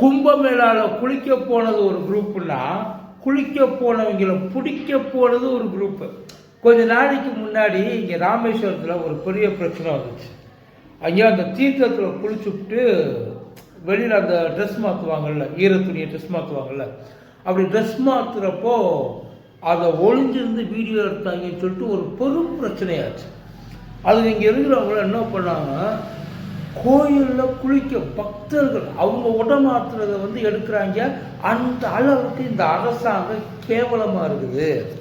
கும்பமேளாவில் குளிக்க போனது ஒரு குரூப்புன்னா குளிக்க போனவங்கள பிடிக்க போனது ஒரு குரூப்பு. கொஞ்ச நாளைக்கு முன்னாடி இங்கே ராமேஸ்வரத்தில் ஒரு பெரிய பிரச்சனை வந்துச்சு. அங்கே அந்த தீர்த்தத்தில் குளிச்சுட்டு வெளியில் அந்த ட்ரெஸ் மாற்றுவாங்கள்ல ஈர துணியை ட்ரெஸ் மாற்றுவாங்கள்ல அப்படி ட்ரெஸ் மாற்றுறப்போ அதை ஒளிஞ்சிருந்து வீடியோ எடுத்தாங்கன்னு சொல்லிட்டு ஒரு பெரும் பிரச்சனையாச்சு. அது இங்கே இருக்கிறவங்கள என்ன பண்ணாங்க கோயிலில் குளிக்க பக்தர்கள் அவங்க உடமாத்துறத வந்து எடுக்கிறாங்க. அந்த அளவுக்கு இந்த அரசாங்கம் கேவலமாக இருக்குது.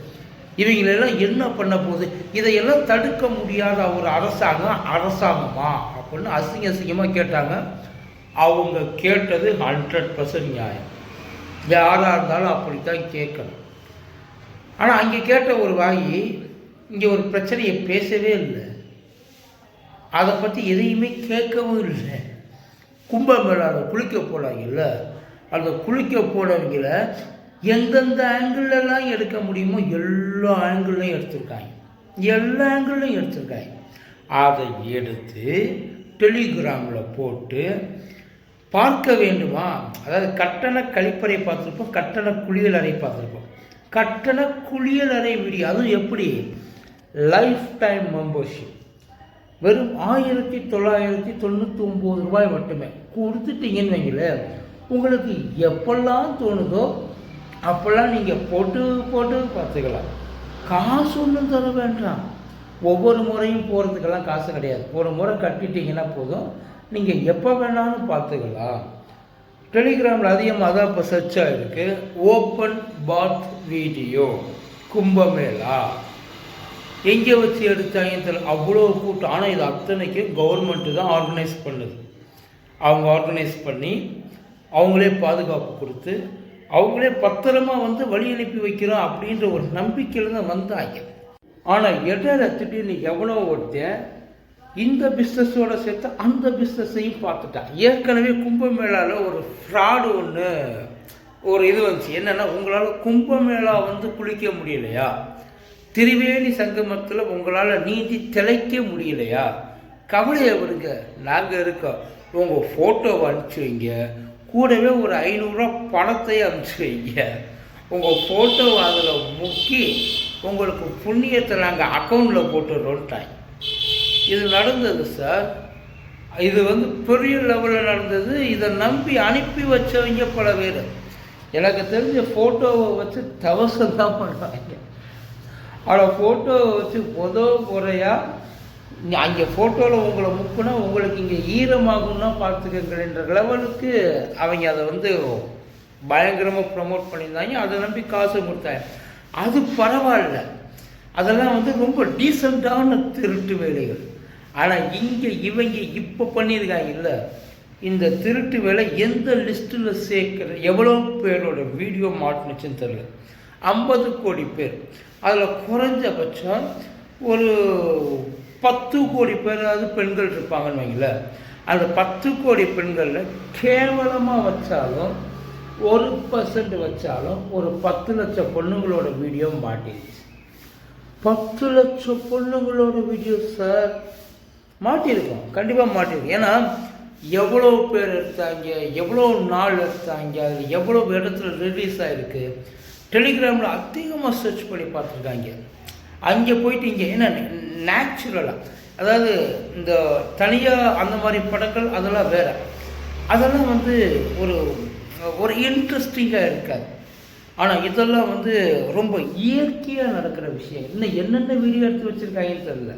இவங்களெல்லாம் என்ன பண்ண போகுது? இதையெல்லாம் தடுக்க முடியாத ஒரு அரசாங்கம் அரசாங்கமா? அப்படின்னு அசிங்க அசிங்கமாக கேட்டாங்க. அவங்க கேட்டது ஹண்ட்ரட் பர்சன்ட் நியாயம். யாராக இருந்தாலும் அப்படித்தான் கேட்கணும். ஆனால் அங்கே கேட்ட ஒரு வாயி இங்கே ஒரு பிரச்சனையை பேசவே இல்லை. அதை பற்றி எதையுமே கேட்கவும் இல்லை. கும்பமேளாவில் குளிக்க போனாங்கல்ல? அந்த குளிக்க போனவங்கள எந்தெந்த ஆங்கிள்லாம் எடுக்க முடியுமோ எல்லா ஆங்கிள்லையும் எடுத்திருக்காங்க. எல்லா ஆங்கிள்லையும் எடுத்திருக்காங்க. அதை எடுத்து டெலிகிராமில் போட்டு பார்க்க வேண்டுமா? அதாவது கட்டண கழிப்பறை பார்த்துருப்போம் கட்டண குளியல் அறை பார்த்துருப்போம். கட்டண குளியல் அறை வீடியோ அதுவும் எப்படி? லைஃப் டைம் மெம்பர்ஷிப் வெறும் ஆயிரத்தி தொள்ளாயிரத்தி தொண்ணூற்றி ஒம்பது ரூபாய் மட்டுமே. கொடுத்துட்டீங்கன்னு வைங்களேன் உங்களுக்கு எப்பெல்லாம் தோணுதோ அப்போல்லாம் நீங்கள் போட்டு போட்டு பார்த்துக்கலாம். காசு ஒன்றும் தர வேண்டாம். ஒவ்வொரு முறையும் போகிறதுக்கெல்லாம் காசு கிடையாது. ஒரு முறை கட்டிட்டீங்கன்னா போதும். நீங்கள் எப்போ வேணாலும் பார்த்துக்கலாம். டெலிகிராமில் அதிகமாக தான் இப்போ சர்ச் ஆகிருக்கு ஓப்பன் பாத் வீடியோ கும்பமேளா. எங்கே வச்சு எடுத்தாங்கன்னு தெரியல. அவ்வளோ கூட்டம். ஆனால் இது அத்தனைக்கு கவர்மெண்ட்டு தான் ஆர்கனைஸ் பண்ணுது. அவங்க ஆர்கனைஸ் பண்ணி அவங்களே பாதுகாப்பு கொடுத்து அவங்களே பத்திரமா வந்து வழி அனுப்பி வைக்கிறோம் அப்படின்ற ஒரு நம்பிக்கையில் தான் வந்தாங்க. ஆனால் இடையில திடீர்னு எவ்வளோ ஒருத்தன் இந்த பிஸ்னஸோட சேர்த்து அந்த பிஸ்னஸையும் பார்த்துட்டான். ஏற்கனவே கும்பமேளாவில் ஒரு ஃப்ராடு ஒன்று ஒரு இது வந்துச்சு. என்னென்னா உங்களால் கும்பமேளா வந்து குளிக்க முடியலையா? திரிவேணி சங்கமத்தில் உங்களால் நீந்தி திளைக்க முடியலையா? கவலையை விடுங்க நாங்கள் இருக்கோம். உங்கள் ஃபோட்டோவை அனுப்பிச்சி வைங்க. கூடவே ஒரு ஐநூறுரூவா பணத்தையும் அனுப்பிச்சி வைங்க. உங்கள் ஃபோட்டோவை அதில் முக்கி உங்களுக்கு புண்ணியத்தை நாங்கள் அக்கௌண்ட்டில் போட்டுடுறோன்ட்டாங்க. இது நடந்தது சார் இது வந்து பெரிய லெவலில் நடந்தது. இதை நம்பி அனுப்பி வச்சவங்க பல பேர். எனக்கு தெரிஞ்ச ஃபோட்டோவை வச்சு தவசம் தான் பண்ணுறாங்க அவளை ஃபோட்டோவை வச்சு முதல் முறையாக அங்கே ஃபோட்டோவில் உங்களை முக்குனா உங்களுக்கு இங்கே ஈரமாகும்னா பார்த்துக்கங்கன்ற லெவலுக்கு அவங்க அதை வந்து பயங்கரமாக ப்ரமோட் பண்ணியிருந்தாங்க. அதை நம்பி காசு கொடுத்தாங்க. அது பரவாயில்ல. அதெல்லாம் வந்து ரொம்ப டீசெண்டான திருட்டு வேலைகள். ஆனால் இங்கே இவங்க இப்போ பண்ணியிருக்காங்க. இல்லை இந்த திருட்டு வேலை எந்த லிஸ்ட்டில் சேர்க்குற எவ்வளோ பேரோட வீடியோ மாட்டுனுச்சுன்னு தெரியல. ஐம்பது கோடி பேர். அதில் குறைஞ்சபட்சம் ஒரு பத்து கோடி பேராவது பெண்கள் இருப்பாங்கன்னு வைங்களேன். அந்த பத்து கோடி பெண்களில் கேவலமாக வச்சாலும் ஒரு பர்சன்ட் வச்சாலும் ஒரு பத்து லட்சம் பொண்ணுங்களோட வீடியோ மாட்டிருச்சு. பத்து லட்சம் பொண்ணுங்களோட வீடியோ சார் மாட்டியிருக்கோம். கண்டிப்பாக மாட்டியிருக்கோம். ஏன்னா எவ்வளோ பேர் எடுத்தாங்க எவ்வளோ நாள் எடுத்தாங்க அதில் எவ்வளோ இடத்துல ரிலீஸ் ஆகிருக்கு டெலிகிராமில் அதிகமாக சர்ச் பண்ணி பார்த்துருக்காங்க. அங்கே போயிட்டு இங்கே என்ன நேச்சுரலாக அதாவது இந்த தனியாக அந்த மாதிரி படங்கள் அதெல்லாம் வேறு. அதெல்லாம் வந்து ஒரு ஒரு இன்ட்ரெஸ்டிங்காக இருக்காது. ஆனால் இதெல்லாம் வந்து ரொம்ப இயற்கையாக நடக்கிற விஷயம். இன்னும் என்னென்ன வீடியோ எடுத்து வச்சுருக்காங்கன்னு தெரில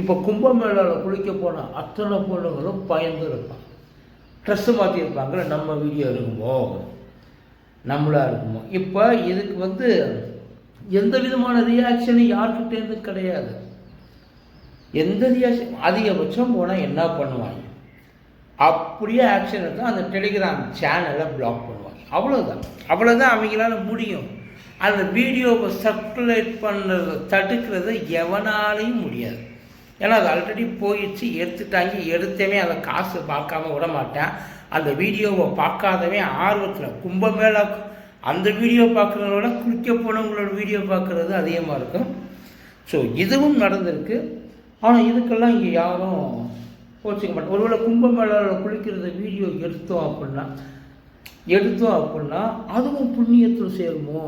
இப்போ கும்பமேளாவில் குளிக்க போன அத்தனை பொண்ணுங்களும் பயந்து இருப்பான் ட்ரெஸ்ஸு மாற்றிருப்பாங்களே நம்ம வீடியோ இருக்குமோ நம்மளாக இருக்குமோ? இப்போ இதுக்கு வந்து எந்த விதமான ரியாக்ஷனும் யார்கிட்டேருந்து கிடையாது. எந்த ரியாக்ஷன் அதிகபட்சம் போனால் என்ன பண்ணுவாங்க? அப்படியே ஆக்ஷன் எடுத்தால் அந்த டெலிகிராம் சேனலை பிளாக் பண்ணுவாங்க. அவ்வளோதான் அவ்வளோதான் அவங்களால முடியும். அந்த வீடியோவை சர்க்குலேட் பண்ணுறத தடுக்கிறத எவனாலையும் முடியாது. ஏன்னா அது ஆல்ரெடி போயிடுச்சு எடுத்துட்டாங்க எடுத்தவே அதை காசு பார்க்காம விட மாட்டேன் அந்த வீடியோவை பார்க்காதவன் ஆர்வத்தில் கும்பமேளா அந்த வீடியோ பார்க்குறவங்களோட குளிக்க போனவங்களோட வீடியோ பார்க்குறது அதிகமாக இருக்கும். ஸோ இதுவும் நடந்திருக்கு. ஆனால் இதுக்கெல்லாம் இங்கே யாரும் கோச்சிக்க மாட்டோம் ஒருவேளை கும்பமேளாவில் குளிக்கிறத வீடியோ எடுத்தோம் அப்படின்னா எடுத்தோம் அப்படின்னா அதுவும் புண்ணியத்தில் சேருமோ?